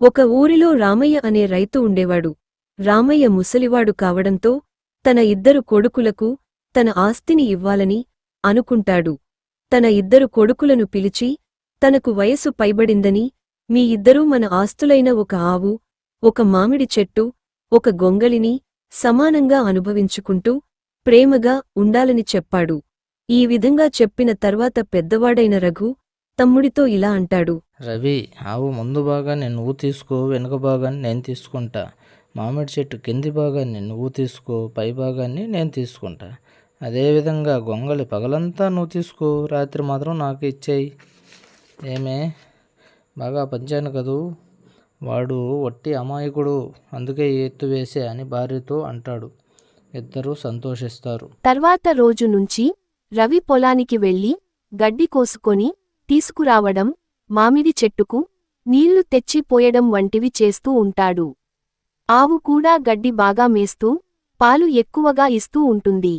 ఒక ఊరిలో రామయ్య అనే రైతు ఉండేవాడు. రామయ్య ముసలివాడు కావడంతో తన ఇద్దరు కొడుకులకు తన ఆస్తిని ఇవ్వాలని అనుకుంటాడు. తన ఇద్దరు కొడుకులను పిలిచి తనకు వయసు పైబడిందని మీ ఇద్దరూ మన ఆస్తులైన ఒక ఆవు ఒక మామిడి చెట్టు ఒక గొంగలిని సమానంగా అనుభవించుకుంటూ ప్రేమగా ఉండాలని చెప్పాడు. ఈ విధంగా చెప్పిన తర్వాత పెద్దవాడైన రఘు తమ్ముడితో ఇలా అంటాడు రవి ఆవు ముందు భాగాన్ని నువ్వు తీసుకో వెనుక భాగాన్ని నేను తీసుకుంటా. మామిడి చెట్టు కింది భాగాన్ని నువ్వు తీసుకో పై భాగాన్ని నేను తీసుకుంటా. అదేవిధంగా గొంగళి పగలంతా నువ్వు తీసుకో రాత్రి మాత్రం నాకు ఇచ్చేయి. ఏమే? బాగా పంచాను కదూ? వాడు వట్టి అమాయకుడు అందుకే ఎత్తు వేసే అని భార్యతో అంటాడు. ఇద్దరూ సంతోషిస్తారు. తర్వాత రోజు నుంచి రవి పొలానికి వెళ్ళి గడ్డి కోసుకొని తీసుకురావడం మామిడి చెట్టుకు నీళ్ళు తెచ్చి పోయడం వంటివి చేస్తూ ఉంటాడు. ఆవు కూడా గడ్డి బాగా మేస్తూ పాలు ఎక్కువగా ఇస్తూ ఉంటుంది.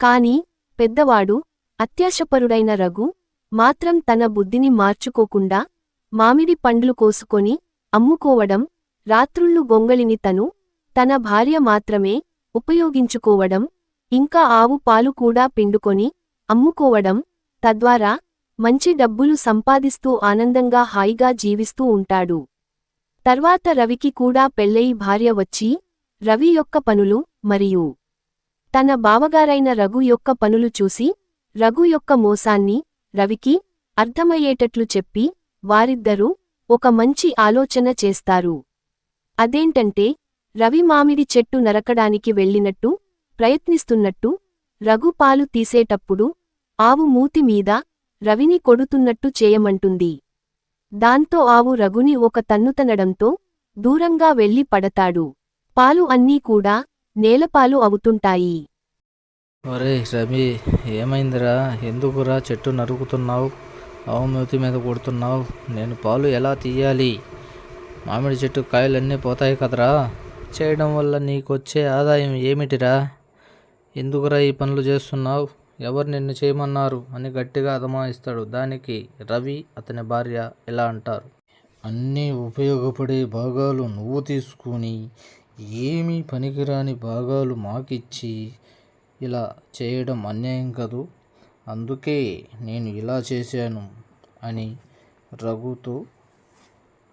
కాని పెద్దవాడు అత్యాశపరుడైన రఘు మాత్రం తన బుద్ధిని మార్చుకోకుండా మామిడి పండ్లు కోసుకొని అమ్ముకోవడం రాత్రుళ్ళు గొంగళిని తను తన భార్య మాత్రమే ఉపయోగించుకోవడం ఇంకా ఆవు పాలు కూడా పిండుకొని అమ్ముకోవడం తద్వారా మంచి డబ్బులు సంపాదిస్తూ ఆనందంగా హాయిగా జీవిస్తూ ఉంటాడు. తర్వాత రవికి కూడా పెళ్ళయి భార్య వచ్చి రవి యొక్క పనులు మరియు తన బావగారైన రఘు యొక్క పనులు చూసి రఘు యొక్క మోసాన్ని రవికి అర్థమయ్యేటట్లు చెప్పి వారిద్దరూ ఒక మంచి ఆలోచన చేస్తారు. అదేంటంటే రవి మామిడి చెట్టు నరకడానికి వెళ్ళినట్టు ప్రయత్నిస్తున్నట్టు రఘు పాలు తీసేటప్పుడు ఆవు మూతి మీద రవిని కొడుతున్నట్టు చేయమంటుంది. దాంతో ఆవు రఘుని ఒక తన్నుతనడంతో దూరంగా వెళ్ళి పడతాడు. పాలు అన్నీ కూడా నేలపాలు అవుతుంటాయి. ఒరే రవి ఏమైందిరా? ఎందుకురా చెట్టు నరుకుతున్నావు? అవమూతి మీద కొడుతున్నావు? నేను పాలు ఎలా తీయాలి? మామిడి చెట్టు కాయలన్నీ పోతాయి కదరా? చేయడం వల్ల నీకొచ్చే ఆదాయం ఏమిటిరా? ఎందుకురా ఈ పనులు చేస్తున్నావు? ఎవరు నిన్ను చేయమన్నారు అని గట్టిగా అదమాయిస్తాడు దానికి రవి అతని భార్య ఇలా అంటారు? అన్నీ ఉపయోగపడే భాగాలు నువ్వు తీసుకుని ఏమీ పనికిరాని భాగాలు మాకిచ్చి ఇలా చేయడం అన్యాయం కదూ? అందుకే నేను ఇలా చేశాను అని రఘుతో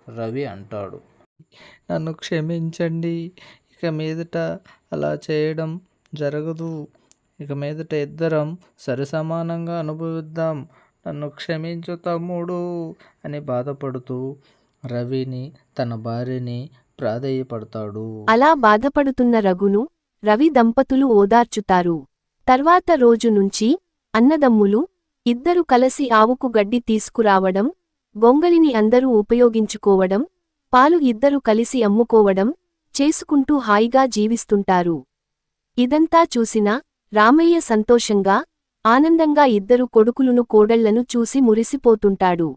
రవి అంటాడు. నన్ను క్షమించండి. ఇక మీదట అలా చేయడం జరగదు. ఇక మీదట ఇద్దరం సరిసమానంగా అనుభవిద్దాం. నన్ను క్షమించు తమ్ముడు అని బాధపడుతూ రవిని తన భార్యని ప్రాధేయపడతాడు. అలా బాధపడుతున్న రఘును రవి దంపతులు ఓదార్చుతారు. తర్వాత రోజు నుంచి అన్నదమ్ములు ఇద్దరు కలసి ఆవుకు గడ్డి తీసుకురావడం గొంగలిని అందరూ ఉపయోగించుకోవడం పాలు ఇద్దరు కలిసి అమ్ముకోవడం చేసుకుంటూ హాయిగా జీవిస్తుంటారు. ఇదంతా చూసినా రామయ్య సంతోషంగా ఆనందంగా ఇద్దరు కొడుకులును కోడళ్ళను చూసి మురిసిపోతుంటాడు.